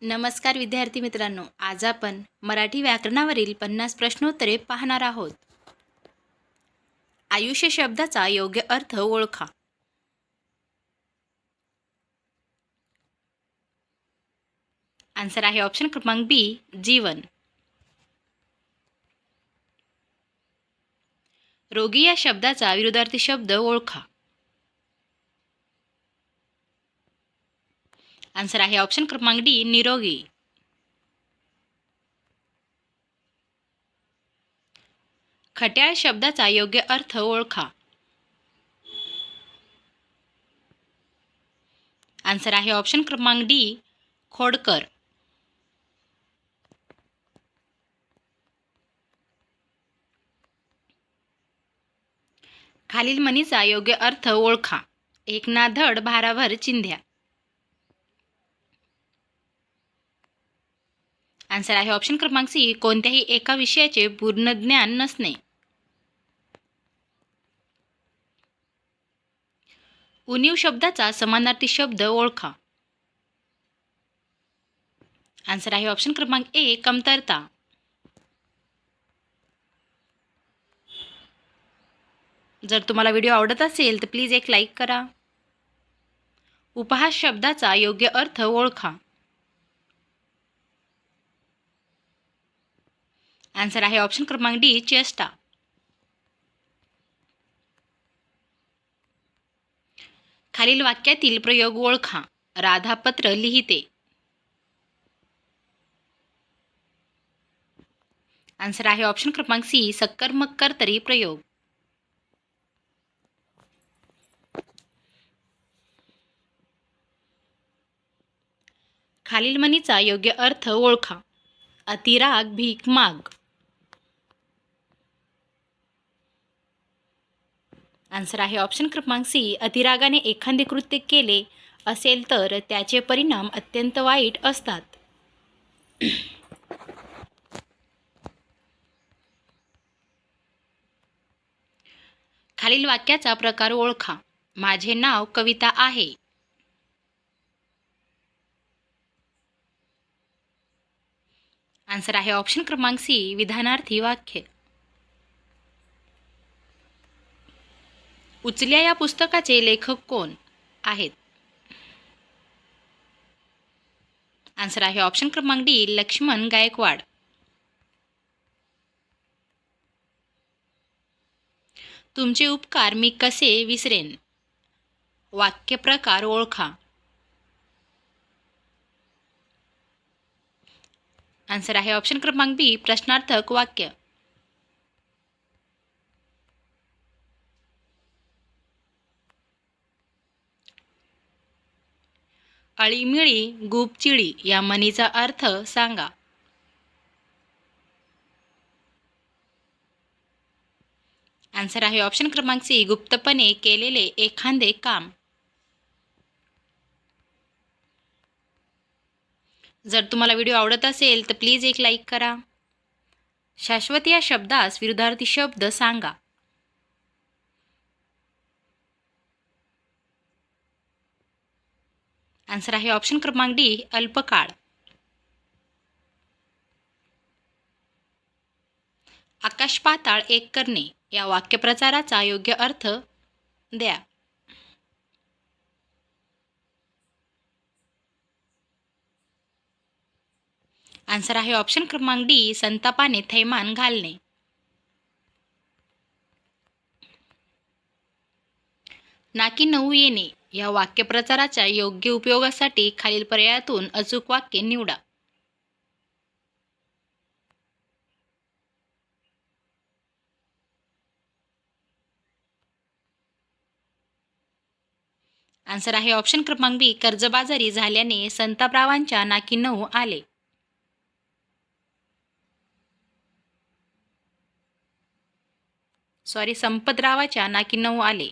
नमस्कार विद्यार्थी मित्रांनो आज आपण मराठी व्याकरणावरील पन्नास प्रश्नोत्तरे पाहणार आहोत. आयुष्य शब्दाचा योग्य अर्थ ओळखा. आन्सर आहे ऑप्शन क्रमांक बी जीवन. रोगी या शब्दाचा विरोधार्थी शब्द ओळखा. आन्सर आहे ऑप्शन क्रमांक डी निरोगी. खट्याळ शब्दाचा योग्य अर्थ ओळखा. आन्सर आहे ऑप्शन क्रमांक डी खोडकर. खालील म्हणीचा योग्य अर्थ ओळखा. एक ना धड भाराभर चिंध्या. आन्सर आहे ऑप्शन क्रमांक सी कोणत्याही एका विषयाचे पूर्ण ज्ञान नसणे. उणीव शब्दाचा समानार्थी शब्द ओळखा. आन्सर आहे ऑप्शन क्रमांक ए कमतरता. जर तुम्हाला व्हिडिओ आवडत असेल तर प्लीज एक लाईक करा. उपहास शब्दाचा योग्य अर्थ ओळखा. आन्सर आहे ऑप्शन क्रमांक डी चेष्टा. खालील वाक्यातील प्रयोग ओळखा. राधा पत्र लिहिते. आन्सर आहे ऑप्शन क्रमांक सी सक्कर मक्कर तरी प्रयोग. खालील म्हणीचा योग्य अर्थ ओळखा. अतिराग भीक माग. आन्सर आहे ऑप्शन क्रमांक सी. अतिरागाने एखादे कृत्य केले असेल तर त्याचे परिणाम अत्यंत वाईट असतात. खालील वाक्याचा प्रकार ओळखा. माझे नाव कविता आहे. आन्सर आहे ऑप्शन क्रमांक सी. विधानार्थी वाक्य. उचल्या या पुस्तकाचे लेखक कोण आहेत? आन्सर आहे ऑप्शन क्रमांक डी लक्ष्मण गायकवाड. तुमचे उपकार मी कसे विसरेन? वाक्यप्रकार ओळखा. आन्सर आहे ऑप्शन क्रमांक बी प्रश्नार्थक वाक्य. अळीमिळी गुपचिळी या म्हणीचा अर्थ सांगा. आन्सर आहे ऑप्शन क्रमांक सी गुप्तपणे केलेले एखादे काम. जर तुम्हाला व्हिडिओ आवडत असेल तर प्लीज एक लाईक करा. शाश्वत या शब्दास विरुद्धार्थी शब्द सांगा. आन्सर आहे ऑप्शन क्रमांक डी अल्पकाळ. आकाश पाताळ एक करणे या वाक्यप्रचाराचा योग्य अर्थ द्या. आन्सर आहे ऑप्शन क्रमांक डी संतापाने थैमान घालणे. नाकी नऊ येणे या वाक्यप्रचाराच्या योग्य उपयोगासाठी खालील पर्यायातून अचूक वाक्य निवडा. आन्सर आहे ऑप्शन क्रमांक बी कर्जबाजारी झाल्याने संतापरावांच्या नाकी नऊ आले. सॉरी संपतरावाच्या नाकी नऊ आले.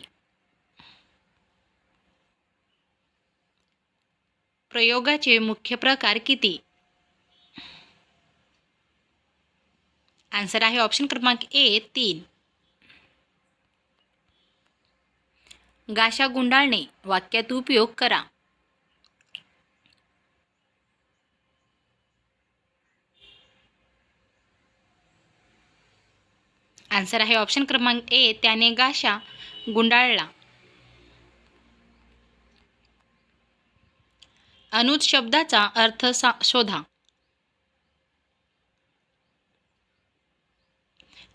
प्रयोगाचे मुख्य प्रकार किती? आन्सर आहे ऑप्शन क्रमांक ए तीन. गाशा गुंडाळणे वाक्यात उपयोग करा. आन्सर आहे ऑप्शन क्रमांक ए त्याने गाशा गुंडाळला. अनुज शब्दाचा अर्थ सा शोधा.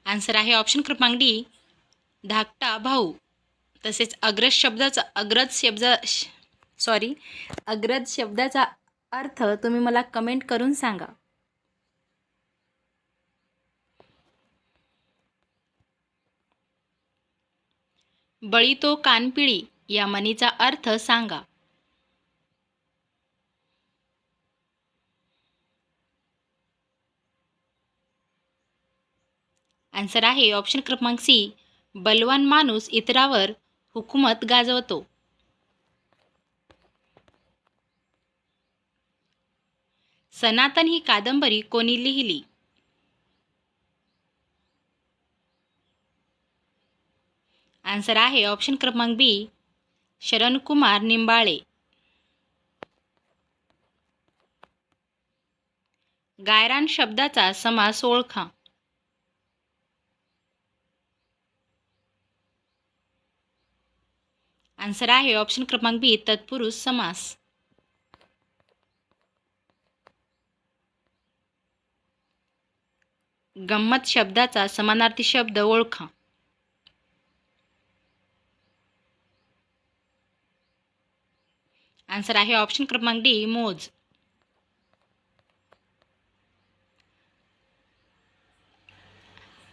आन्सर आहे ऑप्शन क्रमांक डी धाकटा भाऊ. तसेच अग्रज शब्दाचा अग्रज शब्द सॉरी अग्रज शब्दाचा अर्थ तुम्ही मला कमेंट करून सांगा. बळी तो कानपिळी या म्हणीचा अर्थ सांगा. आन्सर आहे ऑप्शन क्रमांक सी. बलवान माणूस इतरावर हुकूमत गाजवतो. सनातन ही कादंबरी कोणी लिहिली? आन्सर आहे ऑप्शन क्रमांक बी. शरणकुमार निंबाळे. गायरान शब्दाचा समास ओळखा. आन्सर आहे ऑप्शन क्रमांक बी तत्पुरुष समास. गंमत शब्दाचा समानार्थी शब्द ओळखा. आन्सर आहे ऑप्शन क्रमांक डी मोज.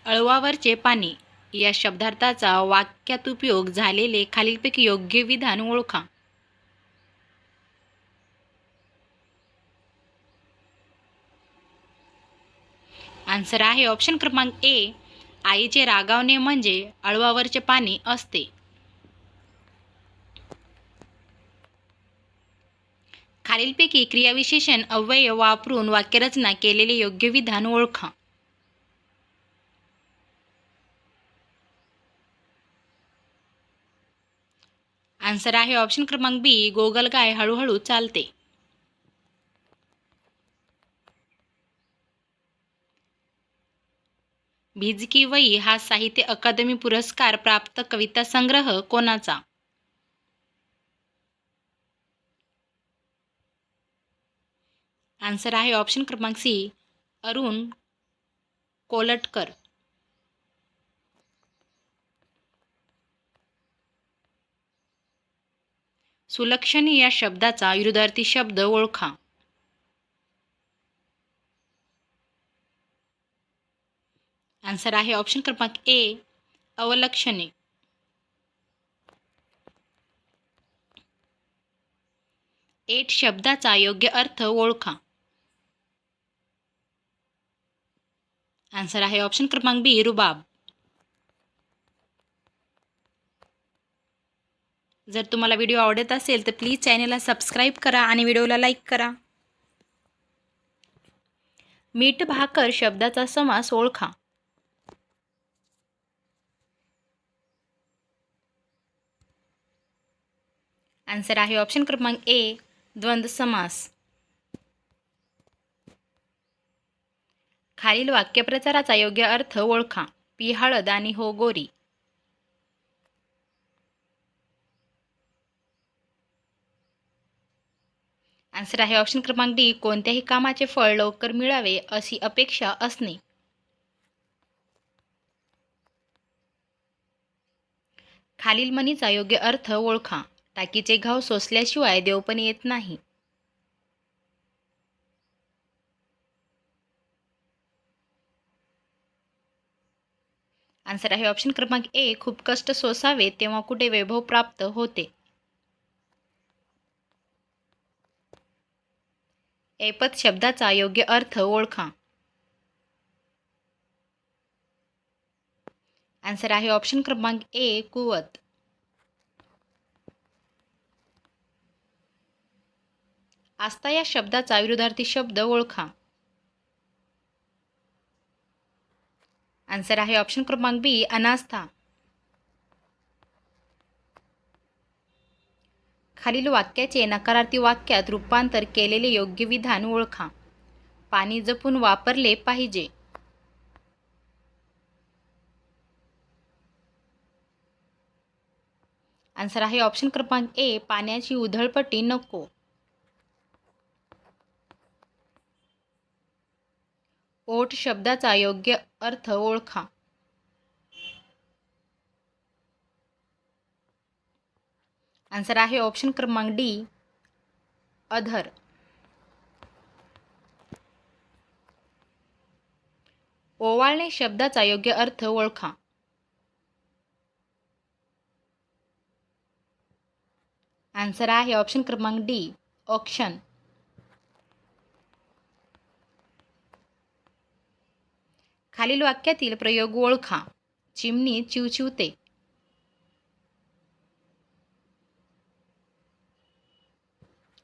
अळवावरचे पाणी. या शब्दार्थाचा वाक्यात उपयोग झालेले खालीलपैकी योग्य विधान ओळखा. आन्सर आहे ऑप्शन क्रमांक ए. आईचे रागावणे म्हणजे अळवावरचे पाणी असते. खालीलपैकी क्रियाविशेषण अव्यय वापरून वाक्यरचना केलेले योग्य विधान ओळखा. आन्सर आहे ऑप्शन क्रमांक बी गोगलगाय हळूहळू चालते. भिजकी वई हा साहित्य अकादमी पुरस्कार प्राप्त कविता संग्रह कोणाचा? आन्सर आहे ऑप्शन क्रमांक सी अरुण कोलटकर. सुलक्षणी या शब्दाचा विरुद्धार्थी शब्द ओळखा. आन्सर आहे ऑप्शन क्रमांक ए अवलक्षणे. एट शब्दाचा योग्य अर्थ ओळखा. आन्सर आहे ऑप्शन क्रमांक बी रुबाब. जर तुम्हाला व्हिडिओ आवडत असेल तर प्लीज चॅनलला सबस्क्राईब करा आणि व्हिडिओला लाईक करा. मीठ भाकर शब्दाचा समास ओळखा. आन्सर आहे ऑप्शन क्रमांक ए द्वंद्व समास. खालील वाक्यप्रचाराचा योग्य अर्थ ओळखा. पी हळद आणि हो गोरी. आन्सर आहे ऑप्शन क्रमांक डी कोणत्याही कामाचे फळ लवकर मिळावे अशी अपेक्षा असणे. खालील मनीचा योग्य अर्थ ओळखा. टाकीचे घाव सोसल्याशिवाय देवपण येत नाही. आन्सर आहे ऑप्शन क्रमांक ए खूप कष्ट सोसावे तेव्हा कुठे वैभव प्राप्त होते? ऐपत शब्दाचा योग्य अर्थ ओळखा. आन्सर आहे ऑप्शन क्रमांक ए कुवत. आस्था या शब्दाचा विरोधार्थी शब्द ओळखा. आन्सर आहे ऑप्शन क्रमांक बी अनास्था. खालील वाक्याचे नकारार्थी वाक्यात रूपांतर केलेले योग्य विधान ओळखा. पाणी जपून वापरले पाहिजे. आन्सर आहे ऑप्शन क्रमांक ए पाण्याची उधळपट्टी नको. ओट शब्दाचा योग्य अर्थ ओळखा. आन्सर आहे ऑप्शन क्रमांक डी अधर. ओवाळणे शब्दाचा योग्य अर्थ ओळखा. आन्सर आहे ऑप्शन क्रमांक डी ऑप्शन खालील वाक्यातील प्रयोग ओळखा. चिमणी चिवचिवते.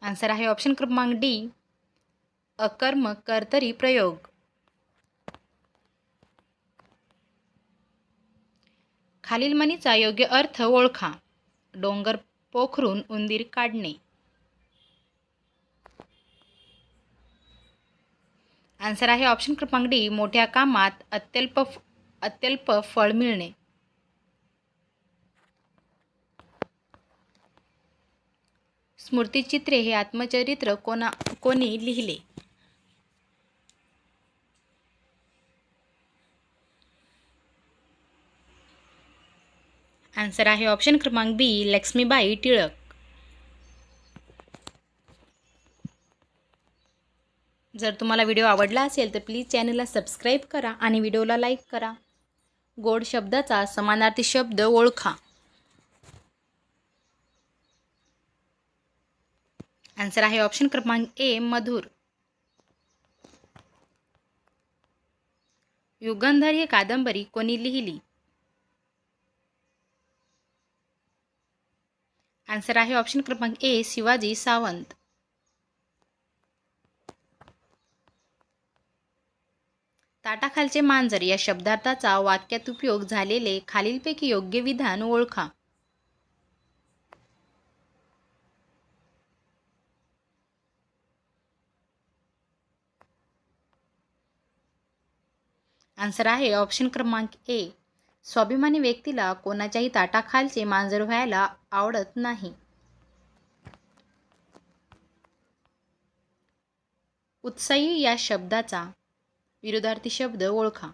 आन्सर आहे ऑप्शन क्रमांक डी अकर्म कर्तरी प्रयोग. खालील म्हणीचा योग्य अर्थ ओळखा. डोंगर पोखरून उंदीर काढणे. आन्सर आहे ऑप्शन क्रमांक डी मोठ्या कामात अत्यल्प अत्यल्प फळ मिळणे. स्मृतिचित्रे हे आत्मचरित्र कोणा कोणी लिहिले? आन्सर आहे ऑप्शन क्रमांक बी लक्ष्मीबाई टिळक. जर तुम्हाला व्हिडिओ आवडला असेल तर प्लीज चॅनलला सबस्क्राईब करा आणि व्हिडिओला लाईक करा. गोड शब्दाचा समानार्थी शब्द ओळखा. आन्सर आहे ऑप्शन क्रमांक ए मधुर. युगंधर ही कादंबरी कोणी लिहिली? आन्सर आहे ऑप्शन क्रमांक ए शिवाजी सावंत. ताटाखालचे मांजर या शब्दार्थाचा वाक्यात उपयोग झालेले खालीलपैकी योग्य विधान ओळखा. आन्सर आहे ऑप्शन क्रमांक ए. स्वाभिमानी व्यक्तीला कोणाच्याही ताटाखालचे मांजर व्हायला आवडत नाही. उत्साही या शब्दाचा विरोधार्थी शब्द ओळखा.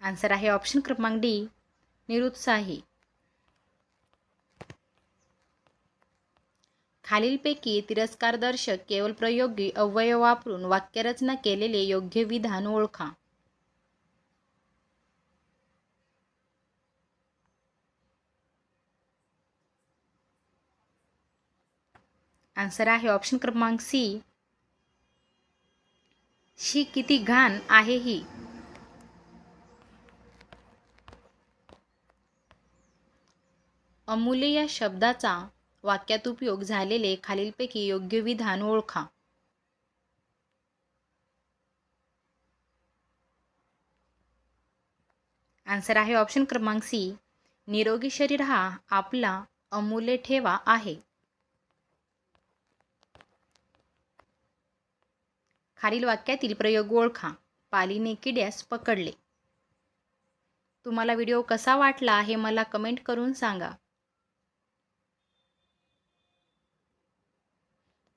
आन्सर आहे ऑप्शन क्रमांक डी निरुत्साही. खालीलपैकी तिरस्कारदर्शक केवळ प्रयोगी अव्यय वापरून वाक्यरचना केलेले योग्य विधान ओळखा. आन्सर आहे ऑप्शन क्रमांक सी शी किती घाण आहे ही? अमूल्य या शब्दाचा वाक्यात उपयोग झालेले खालीलपैकी योग्य विधान ओळखा. आन्सर आहे ऑप्शन क्रमांक सी निरोगी शरीर हा आपला अमूल्य ठेवा आहे. खालील वाक्यातील प्रयोग ओळखा. पालीने किड्यास पकडले. तुम्हाला व्हिडिओ कसा वाटला हे मला कमेंट करून सांगा.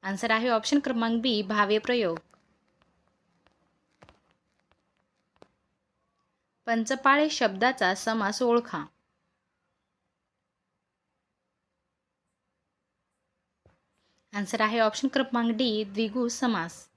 आन्सर आहे ऑप्शन क्रमांक बी भावे प्रयोग. पंचपाळे शब्दाचा समास ओळखा. आन्सर आहे ऑप्शन क्रमांक डी द्विगु समास.